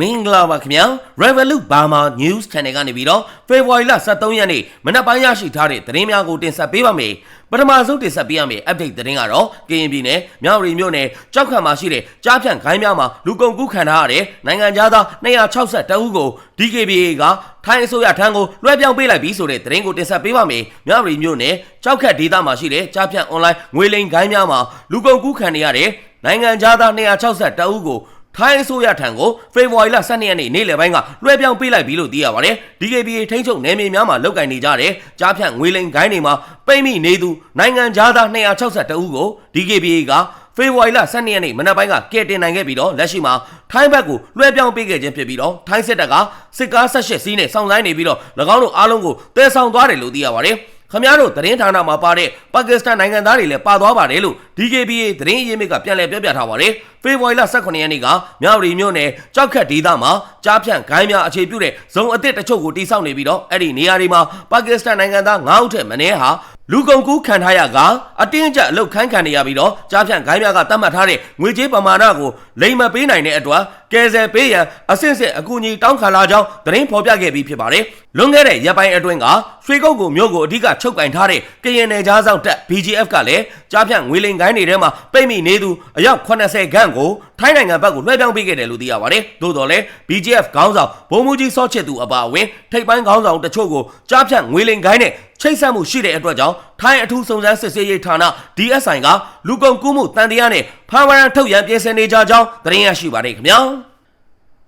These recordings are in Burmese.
မင်္ဂလာပါခင်ဗျာ Revolut Burma News Channel ကနေပြီးတော့ဖေဖော်ဝါရီလ23ရက်နေ့မနက်ပိုင်းရရှိထားတဲ့သတင်းများကိုတင်ဆက်ပေးပါမယ်ပထမဆုံးတင်ဆက်ပေးရမယ့် update သတင်းကတော့ကရင်ပြည်နယ်မြောက်ရီမြို့နယ်ကြောက်ခတ်မှာရှိတဲ့ကြားဖြန့်ခိုင်းများမှာလူကုန်ကူးခံထားရတဲ့နိုင်ငံသား260ဦးကို DKBA ကထိုင်းအစိုးရထံကိုလွှဲပြောင်းပေးလိုက်ပြီဆိုတဲ့သတင်းကိုတင်ဆက်ပေးပါမယ်မြောက်ရီမြို့နယ်ကြောက်ခတ်ဒေသမှာရှိတဲ့ကြားဖြန့် online ငွေလိမ်ခိုင်းများမှာလူကုန်ကူးခံနေရတဲ့နိုင်ငံသား260ဦးကို ထိုင်းအစိုးရထံကိုဖေဖော်ဝါရီလ12ရက်နေ့နေ့လယ်ပိုင်းကလွှဲပြောင်းပေးလိုက်ပြီလို့သိရပါတယ်။ DKBA ထိန်းချုပ်နယ်မြေများမှာလုတ်ကင်နေကြတဲ့ကြားဖြန့်ငွေလိမ်ဂိုင်းတွေမှာပိတ်မိနေသူနိုင်ငံသား262ဦးကို DKBA ကဖေဖော်ဝါရီလ12ရက်နေ့မနက်ပိုင်းကကဲတင်နိုင်ခဲ့ပြီးတော့လက်ရှိမှာထိုင်းဘက်ကိုလွှဲပြောင်းပေးခဲ့ခြင်းဖြစ်ပြီးတော့ထိုင်းစစ်တပ်ကစစ်ကား18စီးနဲ့စောင့်ဆိုင်းနေပြီးတော့၎င်းတို့အားလုံးကိုတည်ဆောင်သွားတယ်လို့သိရပါတယ်။ ခမများတို့သတင်းဌာနမှာပါတဲ့ပါကစ္စတန်နိုင်ငံသားတွေလည်းပါသွားပါတယ်လို့ DKBA သတင်းအရင်းမြစ်ကပြန်လည်ပြောပြထားပါတယ်။ဖေဖော်ဝါရီလ18ရက်နေ့ကမြောက်ရီမြို့နယ်ကြောက်ခတ်ဒေသမှာ ကြားဖြန့်ဂိုင်းများအခြေပြုတဲ့ဇုံအသစ်တချို့ကိုတိစောက်နေပြီးတော့အဲ့ဒီနေရာတွေမှာပါကစ္စတန်နိုင်ငံသား9ဦးထက်မနည်းဟာလူကုန်ကူးခံထားရကအတင်းအကျပ်အလုတ်ခိုင်းခံနေရပြီးတော့ကြားဖြန့်ဂိုင်းများကတတ်မှတ်ထားတဲ့ငွေကြေးပမာဏကိုလိမ်မပေးနိုင်တဲ့အတွက်ကယ်ဆယ်ပေးရန်အဆင့်ဆင့်အကူအညီတောင်းခံလာကြောင်းသတင်းဖော်ပြခဲ့ပြီးဖြစ်ပါတယ်။လွန်ခဲ့တဲ့ရက်ပိုင်းအတွင်းကရွှေကုတ်ကိုမြို့ကိုအဓိကချုပ်ကင်ထားတဲ့ကရင်နယ်ကြားဆောင်တပ် BGF ကလည်းကြားဖြန့်ငွေလိမ်ဂိုင်းတွေထဲမှာပိတ်မိနေသူအယောက်80ခန့်ကို ထိုင်းနိုင်ငံဘက်ကိုလွှဲပြောင်းပေးခဲ့တယ်လို့သိရပါတယ်။သို့တော်လည်း BGF ခေါင်းဆောင်ဗိုလ်မှူးကြီးစောချစ်သူအပါအဝင်ထိပ်ပိုင်းခေါင်းဆောင်တချို့ကိုကြားဖြန့်ငွေလိမ်ဂိုင်းနဲ့ချိတ်ဆက်မှုရှိတဲ့အတွက်ကြောင့်ထိုင်းအထူးစုံစမ်းစစ်ဆေးရေးဌာန DSI ကလူကုန်ကူးမှုတန်တရားနဲ့ဖမ်းဝရမ်းထုတ်ရန်ပြင်ဆင်နေကြကြောင်းသတင်းရရှိပါတယ်ခင်ဗျာ။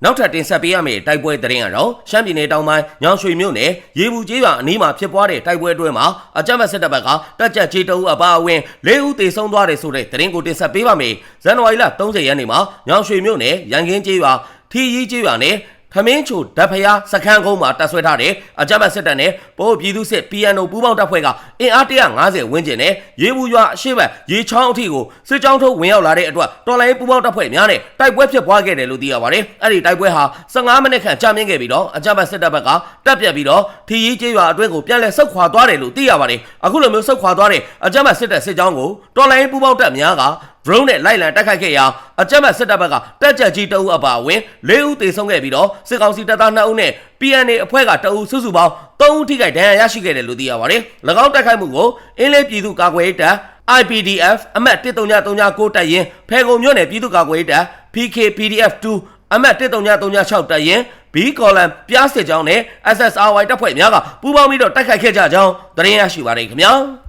နောက်ထပ်တင်ဆက်ပေးရမယ့်တိုက်ပွဲသတင်းကတော့ရှမ်းပြည်နယ်တောင်ပိုင်းညောင်ရွှေမြို့နယ်ရေဘူးကျေးရွာအနီးမှာဖြစ်ပွားတဲ့တိုက်ပွဲအတွင်းမှာအကြမ်းဖက်စစ်တပ်ဘက်ကတက်ကြက်ကြီးတအုပ်အပါအဝင်၄ဦးသေဆုံးသွားတယ်ဆိုတဲ့သတင်းကိုတင်ဆက်ပေးပါမယ်။ဇန်နဝါရီလ30ရက်နေ့မှာညောင်ရွှေမြို့နယ်ရန်ကင်းကျေးရွာထီရီကျေးရွာနဲ့ ခမင်းချိုဓာတ်ဖျားစခန်းကုန်းမှာတပ်ဆွဲထားတဲ့အကြမ်းဖက်စစ်တပ်နဲ့ပို့ပြည်သူစစ် PNO ပူးပေါင်းတပ်ဖွဲ့ကအင်အား150ဝန်းကျင်နဲ့ရေဘူးရွာအရှိတ်ရေချောင်းအထိကိုစစ်ကြောင်းထုတ်ဝင်ရောက်လာတဲ့အတွက်တော်လိုင်းပူးပေါင်းတပ်ဖွဲ့များနဲ့တိုက်ပွဲဖြစ်ပွားခဲ့တယ်လို့သိရပါတယ်။အဲ့ဒီတိုက်ပွဲဟာ15မိနစ်ခန့်ကြာမြင့်ခဲ့ပြီးတော့အကြမ်းဖက်စစ်တပ်ဘက်ကတပ်ပြတ်ပြီးတော့ထီရီကျေးရွာအတွင်းကိုပြန်လည်ဆုတ်ခွာသွားတယ်လို့သိရပါတယ်။အခုလိုမျိုးဆုတ်ခွာသွားတဲ့အကြမ်းဖက်စစ်တပ်စစ်ကြောင်းကိုတော်လိုင်းပူးပေါင်းတပ်များက drone နဲ့လိုက်လံတိုက်ခိုက်ခဲ့ရာအကြမ်းဖက်စစ်တပ်ဘက်ကတက်ကြက်ကြီးတအုပ်အပါအဝင်၄ဦးသေဆုံးခဲ့ပြီးတော့စစ်ကောင်စီတပ်သား2ဦးနဲ့ PNA အဖွဲ့ကတအုပ်စုစုပေါင်း3ဦးထိခိုက်ဒဏ်ရာရရှိခဲ့တယ်လို့သိရပါတယ်။၎င်းတိုက်ခိုက်မှုကိုအင်းလေးပြည်သူ့ကာကွယ်ရေးတပ် IPDF အမှတ်13939တပ်ရင်းဖဲခုံမြို့နယ်ပြည်သူ့ကာကွယ်ရေးတပ် PKPDF 2အမှတ်13936တပ်ရင်း B column ပြားစစ်ကြောင်းနဲ့ SSRY တပ်ဖွဲ့များကပူးပေါင်းပြီးတော့တိုက်ခိုက်ခဲ့ကြကြောင်းသတင်းရရှိပါတယ်ခင်ဗျာ။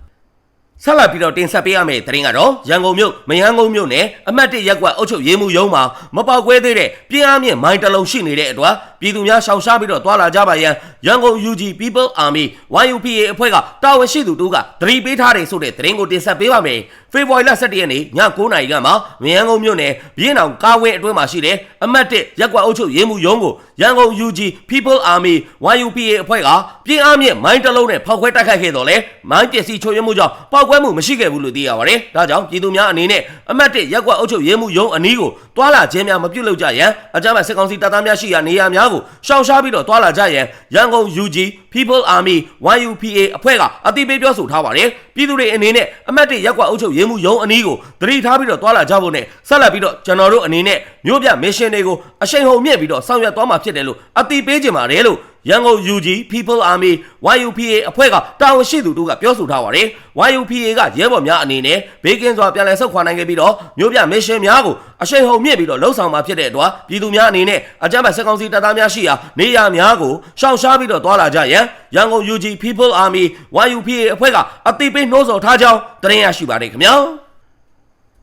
ဆက်လက်ပြီးတော့တင်ဆက်ပေးရမယ့်သတင်းကတော့ရန်ကုန်မြို့မယန်းကုန်းမြို့နယ်အမှတ်၁ရပ်ကွက်အုပ်ချုပ်ရေးမှူးရုံးမှာမပေါက်ကွဲသေးတဲ့ပြင်းအားမြင့်မိုင်းတလုံးရှိနေတဲ့အတွက်ပြည်သူများရှောင်ရှားပြီးတော့တွာလာကြပါရန်ရန်ကုန် UG People Army YUPA အဖွဲ့ကတာဝန်ရှိသူတို့ကသတိပေးထားတယ်ဆိုတဲ့သတင်းကိုတင်ဆက်ပေးပါမယ်ဖေဖော်ဝါရီလ17ရက်နေ့ည9:00နာရီကမှမယန်းကုန်းမြို့နယ်ဘီရင်အောင်ကားဝင်းအတွင်းမှာရှိတဲ့အမှတ်၁ရပ်ကွက်အုပ်ချုပ်ရေးမှူးရုံးကိုရန်ကုန် UG People Army YUPA အဖွဲ့ကပြင်းအားမြင့်မိုင်းတလုံးနဲ့ဖောက်ခွဲတိုက်ခိုက်ခဲ့တော့လေမိုင်းပစ္စည်းချို့ယွင်းမှုကြောင့်ပောက်ကွဲမှုမရှိခဲ့ဘူးလို့သိရပါတယ်။ဒါကြောင့်ပြည်သူများအနေနဲ့အမှတ်၁ရက်ကွက်အုပ်ချုပ်ရေးမှူးရုံးအနီးကိုတွာလာခြင်းများမပြုလုပ်ကြရန်အကြမ်းဖက်စစ်ကောင်စီတပ်သားများရှိရာနေရာများကိုရှောင်ရှားပြီးတော့တွာလာကြရန်ရန်ကုန် UG People Army YUPA အဖွဲ့ကအသိပေးပြောဆိုထားပါတယ်။ပြည်သူတွေအနေနဲ့အမှတ်၁ရက်ကွက်အုပ်ချုပ်ရေးမှူးရုံးအနီးကိုသတိထားပြီးတော့တွာလာကြဖို့နဲ့ဆက်လက်ပြီးတော့ကျွန်တော်တို့အနေနဲ့မြို့ပြမစ်ရှင်တွေကိုအရှိန်ဟုန်မြင့်ပြီးတော့ဆောင်ရွက်သွားမှာဖြစ်တယ်လို့အသိပေးကြပါတယ်လို့ ရန်ကုန် UG People Army YUPA အဖွဲ့ကတာဝန်ရှိသူတို့ကပြောဆိုထားပါတယ်။ YUPA ကရဲဘော်များအနေနဲ့ဘေးကင်းစွာပြန်လည်ဆုတ်ခွာနိုင်ခဲ့ပြီးတော့မြို့ပြမစ်ရှင်များကိုအရှိန်ဟုန်မြင့်ပြီးတော့လှုပ်ဆောင်မှာဖြစ်တဲ့အတွက်ပြည်သူများအနေနဲ့အကြမ်းဖက်စစ်ကောင်စီတပ်သားများရှိရာနေရာများကိုရှောင်ရှားပြီးတော့တွာလာကြရန်ရန်ကုန် UG People Army YUPA အဖွဲ့ကအသိပေးနှိုးဆော်ထားကြောင်းသတင်းရရှိပါတယ်ခင်ဗျာ။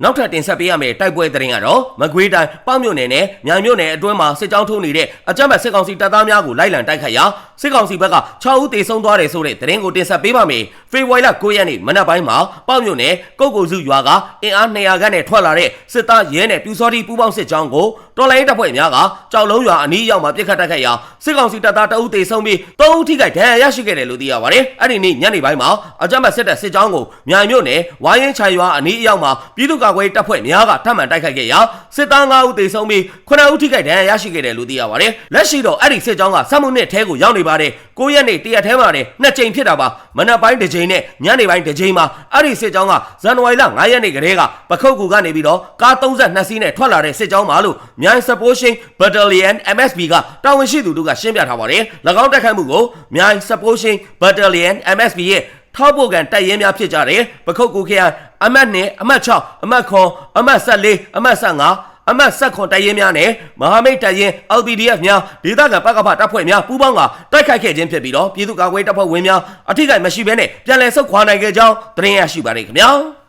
နောက်ထပ်တင်ဆက်ပေးရမယ့်တိုက်ပွဲသတင်းကတော့မကွေးတိုင်းပေါ့မြို့နယ်နဲ့မြိုင်မြို့နယ်အတွင်းမှာစစ်ကြောင်းထိုးနေတဲ့အကြမ်းဖက်စစ်ကောင်စီတပ်သားများကိုလိုက်လံတိုက်ခိုက်ရာစစ်ကောင်စီဘက်က6ဦးသေဆုံးသွားတယ်ဆိုတဲ့သတင်းကိုတင်ဆက်ပေးပါမယ်။ဖေဖော်ဝါရီလ9ရက်နေ့မနက်ပိုင်းမှာပေါ့မြို့နယ်ကုတ်ကိုစုရွာကအင်အား200ခန့်နဲ့ထွက်လာတဲ့စစ်သားရဲနဲ့ပြူစောတိပူးပေါင်းစစ်ကြောင်းကိုတော်လိုင်းတပ်ဖွဲ့များကကြောက်လုံးရွာအနီးရောက်မှာပြစ်ခတ်တိုက်ခိုက်ရာစစ်ကောင်စီတပ်သား2ဦးသေဆုံးပြီး3ဦးထိခိုက်ဒဏ်ရာရရှိခဲ့တယ်လို့သိရပါတယ်။အဲ့ဒီနေ့ညနေပိုင်းမှာအကြမ်းဖက်စစ်တပ်စစ်ကြောင်းကိုမြိုင်မြို့နယ်ဝိုင်းရင်ချာရွာအနီးအရောက်မှာပြည်သူ့ကာကွယ်တပ်ဖွဲ့များကထပ်မံတိုက်ခိုက်ခဲ့ရာစစ်သား9ဦးသေဆုံးပြီး9ဦးထိခိုက်ဒဏ်ရာရရှိခဲ့တယ်လို့သိရပါတယ်လက်ရှိတော့အဲ့ဒီစစ်ကြောင်းကစက်မှုနှစ်ထဲကိုရောက်နေပါတယ်9ရက်နေ့တရက်ထဲမှာနဲ့နှစ်ကြိမ်ဖြစ်တာပါမနက်ပိုင်းတစ်ကြိမ်နဲ့ညနေပိုင်းတစ်ကြိမ်မှာအဲ့ဒီစစ်ကြောင်းကဇန်နဝါရီလ9ရက်နေ့ကတည်းကပခုတ်ကူကနေပြီးတော့ကား32စီးနဲ့ထွက်လာတဲ့စစ်ကြောင်းပါလို့မြိုင် Supporting Battalion MSB ကတာဝန်ရှိသူတို့ကရှင်းပြထားပါတယ်၎င်းတိုက်ခိုက်မှုကိုမြိုင် Supporting Battalion MSB ရဲ့ထောက်ပို့ကန်တိုက်ရင်များဖြစ်ကြတယ်ပခုတ်ကူခရိုင် အမှတ်1အမှတ်6အမှတ်9အမှတ်14အမှတ်15အမတ်ဆက်ခွန်တိုက်ရင်များနဲ့မဟာမိတ်တိုက်ရင် LPDF များဒေသခံပကဖတပ်ဖွဲ့များပူးပေါင်းကတိုက်ခိုက်ခဲ့ခြင်းဖြစ်ပြီးတော့ပြည်သူ့ကာကွယ်တပ်ဖွဲ့ဝင်များအထိကိမရှိဘဲနဲ့ပြန်လည်ဆုတ်ခွာနိုင်ခဲ့ကြောင်းသတင်းရရှိပါတယ်ခင်ဗျာ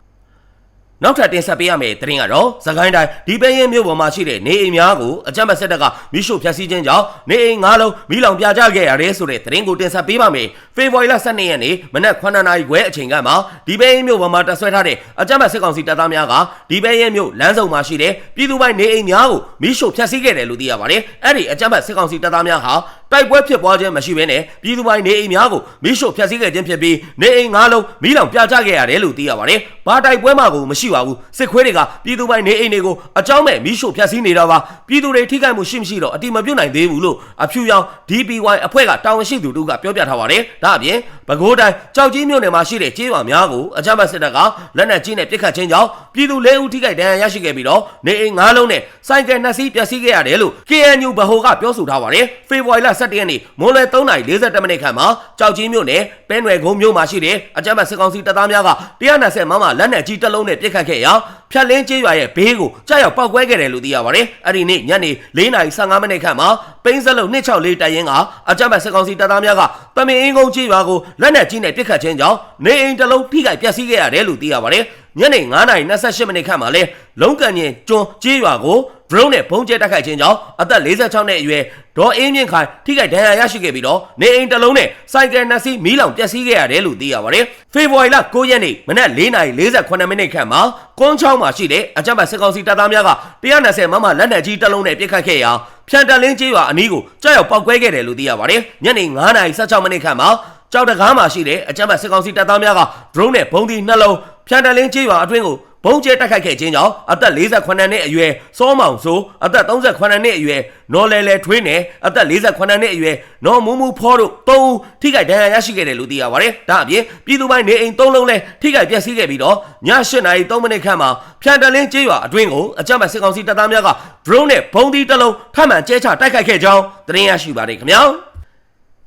နောက်ထပ်တင်ဆက်ပေးရမယ့်သတင်းကတော့သခိုင်းတိုင်းဒီပဲရင်မြို့ပေါ်မှာရှိတဲ့နေအိမ်များကိုအကြမ်းဖက်စစ်တပ်ကမိရှို့ဖျက်ဆီးခြင်းကြောင့်နေအိမ်၅လုံးမိလောင်ပြကြခဲ့ရတယ်ဆိုတဲ့သတင်းကိုတင်ဆက်ပေးပါမယ်။ဖေဖော်ဝါရီလ12ရက်နေ့မနက်9:00နာရီခွဲအချိန်ကမှဒီပဲရင်မြို့ပေါ်မှာတပ်ဆွဲထားတဲ့အကြမ်းဖက်စစ်ကောင်စီတပ်သားများကဒီပဲရင်မြို့လမ်းစုံမှာရှိတဲ့ပြည်သူပိုင်နေအိမ်များကိုမိရှို့ဖျက်ဆီးခဲ့တယ်လို့သိရပါတယ်။အဲ့ဒီအကြမ်းဖက်စစ်ကောင်စီတပ်သားများဟာ တိုက်ပွဲဖြစ်ပွားခြင်းမရှိဘဲနဲ့ပြည်သူပိုင်နေအိမ်များကိုမိရှို့ဖျက်ဆီးခဲ့ခြင်းဖြစ်ပြီးနေအိမ်၅လုံးမိလောင်ပြကြခဲ့ရတယ်လို့သိရပါတယ်။ဘာတိုက်ပွဲမှကိုမရှိပါဘူး။စစ်ခွေးတွေကပြည်သူပိုင်နေအိမ်တွေကိုအကြောင်းမဲ့မိရှို့ဖျက်ဆီးနေတာပါ။ပြည်သူတွေထိခိုက်မှုရှိမရှိတော့အတိမပြုတ်နိုင်သေးဘူးလို့အဖြူရောင် DPY အဖွဲ့ကတာဝန်ရှိသူတို့ကပြောပြထားပါတယ်။ဒါအပြင်ပဲခူးတိုင်းကြောက်ကြီးမြို့နယ်မှာရှိတဲ့ကျေးရွာများကိုအကြမ်းဖက်စစ်တပ်ကလက်နက်ကြီးနဲ့ပစ်ခတ်ခြင်းကြောင့်ပြည်သူ၄ဦးထိခိုက်ဒဏ်ရာရရှိခဲ့ပြီးတော့နေအိမ်၅လုံးနဲ့စိုက်ကယ်နှစ်စီးပျက်စီးခဲ့ရတယ်လို့ KNU ဗဟိုကပြောဆိုထားပါတယ်။ဖေဖော်ဝါရီလ17ရက်နေ့မွန်းလွယ်3:40မိနစ်ခန့်မှာကြောက်ကြီးမြို့နယ်ပဲနွယ်ကုန်းမြို့မှာရှိတဲ့အကြမ်းဖက်စစ်ကောင်စီတပ်သားများက120မမလက်နက်ကြီးတစ်လုံးနဲ့ပစ်ခတ်ခဲ့ရာဖြတ်လင်းကျေးရွာရဲ့ဘေးကိုကြားရောက်ပောက်ကွဲခဲ့တယ်လို့သိရပါတယ်။အဲ့ဒီနေ့ညနေ4:15မိနစ်ခန့်မှာပိန်းစလုံး264တိုင်ရင်ကအကြမ်းဖက်စစ်ကောင်စီတပ်သားများကတမင်အင်းကုန်းကျေးရွာကိုလက်နက်ကြီးနဲ့ပစ်ခတ်ခြင်းကြောင့်နေအိမ်တစ်လုံးထိခိုက်ပျက်စီးခဲ့ရတယ်လို့သိရပါတယ်။ ညနေ9:28မိနစ်ခန့်မှာလဲလုံးကန်ရင်ကျွန်းကျေးရွာကို drone နဲ့ဘုံကျဲတိုက်ခိုက်ခြင်းကြောင့်အသက်46နှစ်အရွယ်ဒေါ်အင်းမြင့်ခိုင်ထိခိုက်ဒဏ်ရာရရှိခဲ့ပြီးတော့နေအိမ်တစ်လုံးနဲ့စိုက်ကယ်နှစ်စီးမီးလောင်ပျက်စီးခဲ့ရတယ်လို့သိရပါတယ်။ဖေဖော်ဝါရီလ9ရက်နေ့မနက်4:48မိနစ်ခန့်မှာကွန်းချောင်းမှာရှိတဲ့အကြမ်းဖက်စစ်ကောင်စီတပ်သားများက120မမလက်နက်ကြီးတစ်လုံးနဲ့ပစ်ခတ်ခဲ့ရာဖြန်တလင်းကျေးရွာအနီးကိုကြောက်ရောက်ပောက်ကွဲခဲ့တယ်လို့သိရပါတယ်။ညနေ9:16မိနစ်ခန့်မှာကြောက်တကားမှာရှိတဲ့အကြမ်းဖက်စစ်ကောင်စီတပ်သားများက drone နဲ့ဘုံဒီနှလုံး ဖြန်တလင်းကျေးရွာအတွင်းကိုဘုံကျဲတိုက်ခိုက်ခဲ့ခြင်းကြောင့်အသက်48နှစ်အရွယ်စောမောင်ဆိုအသက်38နှစ်အရွယ်နော်လဲလဲထွေးနဲ့အသက်48နှစ်အရွယ်နော်မူမူဖောတို့၃ဦးထိခိုက်ဒဏ်ရာရရှိခဲ့တယ်လို့သိရပါတယ်။ဒါအပြင်ပြည်သူပိုင်းနေအိမ်၃လုံးလဲထိခိုက်ပျက်စီးခဲ့ပြီးတော့ည8နာရီ3မိနစ်ခန့်မှာဖြန်တလင်းကျေးရွာအတွင်းကိုအကြမ်းဖက်စစ်ကောင်စီတပ်သားများက drone နဲ့ဘုံဒီတစ်လုံးထပ်မံကျဲချတိုက်ခိုက်ခဲ့ကြောင်းသတင်းရရှိပါတယ်ခင်ဗျာ။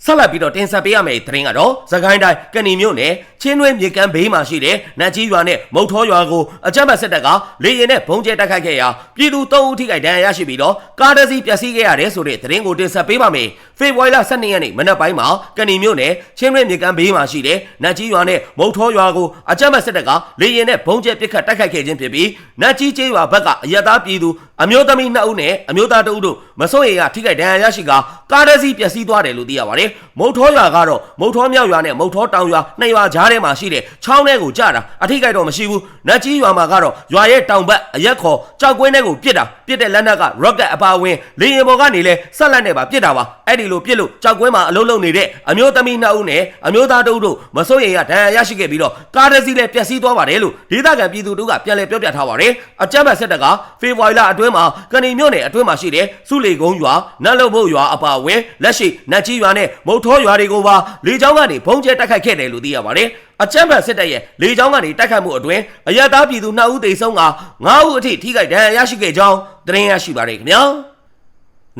ဆက်လက်ပြီးတော့တင်ဆက်ပေးရမယ့်သတင်းကတော့သခိုင်းတိုင်းကဏီမြို့နယ်ချင်းတွင်းမြေကမ်းဘေးမှာရှိတဲ့နတ်ကြီးရွာနဲ့မုတ်ထောရွာကိုအကြမ်းဖက်စစ်တပ်ကလေရင်နဲ့ဘုံကျဲတိုက်ခိုက်ခဲ့ရာပြည်သူ၃ဦးထိခိုက်ဒဏ်ရာရရှိပြီးတော့ကားတစ်စီးပျက်စီးခဲ့ရတယ်ဆိုတဲ့သတင်းကိုတင်ဆက်ပေးပါမယ်။ ဖေဖော်ဝါရီလ12ရက်နေ့မနက်ပိုင်းမှာကဏီမြို့နယ်ချင်းတွင်းမြေကမ်းဘေးမှာရှိတဲ့နတ်ကြီးရွာနဲ့မုတ်ထောရွာကိုအကြမ်းဖက်စစ်တပ်ကလေရင်နဲ့ဘုံကျဲပစ်ခတ်တိုက်ခိုက်ခဲ့ခြင်းဖြစ်ပြီးနတ်ကြီးကျေးရွာဘက်ကအရသားပြည်သူအမျိုးသမီး2ဦးနဲ့အမျိုးသား2ဦးတို့မစိုးရိမ်ရထိခိုက်ဒဏ်ရာရရှိကကားတစ်စီးပျက်စီးသွားတယ်လို့သိရပါတယ်။မုတ်ထောရွာကတော့မုတ်ထောမြောက်ရွာနဲ့မုတ်ထောတောင်ရွာနှစ်ရွာကြားထဲမှာရှိတဲ့ချောင်းထဲကိုကျတာအထိကိတော့မရှိဘူး။နတ်ကြီးရွာမှာကတော့ရွာရဲ့တောင်ဘက်အရက်ခေါ်ကြောက်ကွင်းထဲကိုပစ်တာပစ်တဲ့လက်နက်က rocket အပါဝင်လေရင်ပေါ်ကနေလဲဆက်လက်နဲ့ပါပစ်တာပါ။အဲ့ဒီလိုပစ်လို့ကြောက်ကွင်းမှာအလုံးလုံးနေတဲ့အမျိုးသမီး2ဦးနဲ့အမျိုးသား2ဦးတို့မစိုးရိမ်ရဒဏ်ရာရရှိခဲ့ပြီးတော့ကားတစ်စီးလည်းပျက်စီးသွားပါတယ်လို့ဒေသခံပြည်သူတို့ကပြန်လည်ပြောပြထားပါတယ်။အကြမ်းဖက်စစ်တပ်ကဖေဖော်ဝါရီလအတွင်းမှာကနေမြို့နယ်အတွင်းမှာရှိတဲ့စုလီကုန်းရွာနတ်လုံဘုတ်ရွာအပါဝင်လက်ရှိနတ်ကြီးရွာနဲ့မုတ်ထောရွာတွေကိုပါလေကြောင်းကနေဘုံကျဲတိုက်ခိုက်ခဲ့တယ်လို့သိရပါတယ်။အကြမ်းဖက်စစ်တပ်ရဲ့လေကြောင်းကနေတိုက်ခိုက်မှုအတွင်းအရတားပြည်သူ2ဦးသေဆုံးက9ဦးအထိထိခိုက်ဒဏ်ရာရရှိခဲ့ကြောင်းသတင်းရရှိပါတယ်ခင်ဗျာ။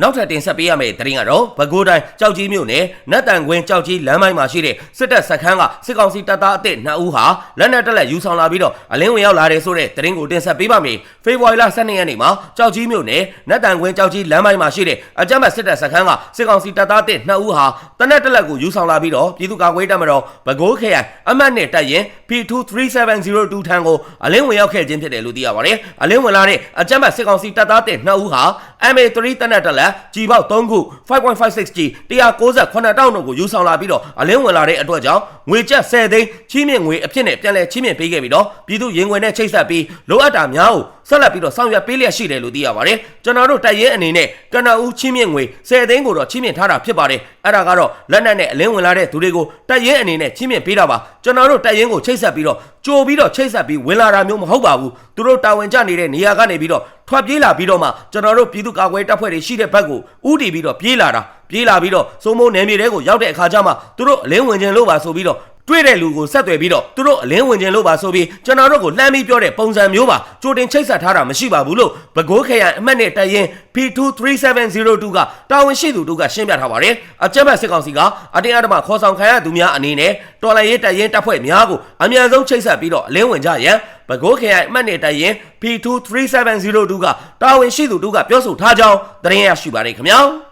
နောက်ထပ်တင်ဆက်ပေးရမယ့်သတင်းကတော့ပဲခူးတိုင်းကြောက်ကြီးမြို့နယ်နတ်တန်ကွင်းကြောက်ကြီးလမ်းပိုင်းမှာရှိတဲ့စစ်တပ်စခန်းကစစ်ကောင်စီတပ်သားအသစ်2ဦးဟာလက်နက်တက်လက်ယူဆောင်လာပြီးတော့အလင်းဝင်ရောက်လာတယ်ဆိုတဲ့သတင်းကိုတင်ဆက်ပေးပါမယ်။ဖေဖော်ဝါရီလ12ရက်နေ့မှာကြောက်ကြီးမြို့နယ်နတ်တန်ကွင်းကြောက်ကြီးလမ်းပိုင်းမှာရှိတဲ့အကြမ်းဖက်စစ်တပ်စခန်းကစစ်ကောင်စီတပ်သားအသစ်2ဦးဟာတနက်တက်လက်ကိုယူဆောင်လာပြီးတော့ပြည်သူ့ကာကွယ်တပ်မတော်ပဲခူးခရိုင်အမှတ်နဲ့တပ်ရင် P23702 ထံကိုအလင်းဝင်ရောက်ခဲ့ခြင်းဖြစ်တယ်လို့သိရပါတယ်။အလင်းဝင်လာတဲ့အကြမ်းဖက်စစ်ကောင်စီတပ်သားအသစ်2ဦးဟာ MA3 တနက်တက်လက်ကြီးပေါက်3ခု 5.56G 198တောင်းတို့ကိုယူဆောင်လာပြီးတော့အလင်းဝင်လာတဲ့အတွက်ကြောင့်ငွေကျပ်10သိန်းချီးမြှင့်ငွေအဖြစ်နဲ့ပြန်လည်ချီးမြှင့်ပေးခဲ့ပြီးတော့ပြည်သူရင်ဝင်နဲ့ချိတ်ဆက်ပြီးလိုအပ်တာများကိုဆက်လက်ပြီးတော့ဆောင်ရွက်ပေးလျက်ရှိတယ်လို့သိရပါတယ်ကျွန်တော်တို့တိုက်ရဲအနေနဲ့ကနအူးချင်းမြင့်ငွေ10သိန်းကိုတော့ချင်းမြင့်ထားတာဖြစ်ပါတယ်အဲ့ဒါကတော့လက်နက်နဲ့အလင်းဝင်လာတဲ့သူတွေကိုတိုက်ရဲအနေနဲ့ချင်းမြင့်ပေးတာပါကျွန်တော်တို့တိုက်ရင်ကိုချိတ်ဆက်ပြီးတော့ကြိုပြီးတော့ချိတ်ဆက်ပြီးဝင်လာတာမျိုးမဟုတ်ပါဘူးသူတို့တာဝန်ကျနေတဲ့နေရာကနေပြီးတော့ထွက်ပြေးလာပြီးတော့မှကျွန်တော်တို့ပြည်သူ့ကာကွယ်တပ်ဖွဲ့တွေရှိတဲ့ဘက်ကိုဥတီပြီးတော့ပြေးလာတာပြေးလာပြီးတော့စိုးမိုးနယ်မြေတွေကိုရောက်တဲ့အခါကျမှသူတို့အလင်းဝင်ခြင်းလို့ပါဆိုပြီးတော့ တွေ့တဲ့လူကိုဆက်သွယ်ပြီးတော့သူတို့အလင်းဝင်ခြင်းလို့ပါဆိုပြီးကျွန်တော်တို့ကိုလှမ်းပြီးပြောတဲ့ပုံစံမျိုးပါကြိုတင်ချိတ်ဆက်ထားတာမရှိပါဘူးလို့ဘကိုးခရိုင်အမှတ်နဲ့တရင် P23702 ကတာဝန်ရှိသူတို့ကရှင်းပြထားပါတယ်အကြမ်းဖက်စစ်ကောင်စီကအတင်းအဓမ္မခေါ်ဆောင်ခံရသူများအနေနဲ့တော်လှန်ရေးတရင်တပ်ဖွဲ့များကိုအမြန်ဆုံးချိတ်ဆက်ပြီးတော့အလင်းဝင်ကြရန်ဘကိုးခရိုင်အမှတ်နဲ့တရင် P23702 ကတာဝန်ရှိသူတို့ကပြောဆိုထားကြောင်းသတင်းရရှိပါတယ်ခင်ဗျာ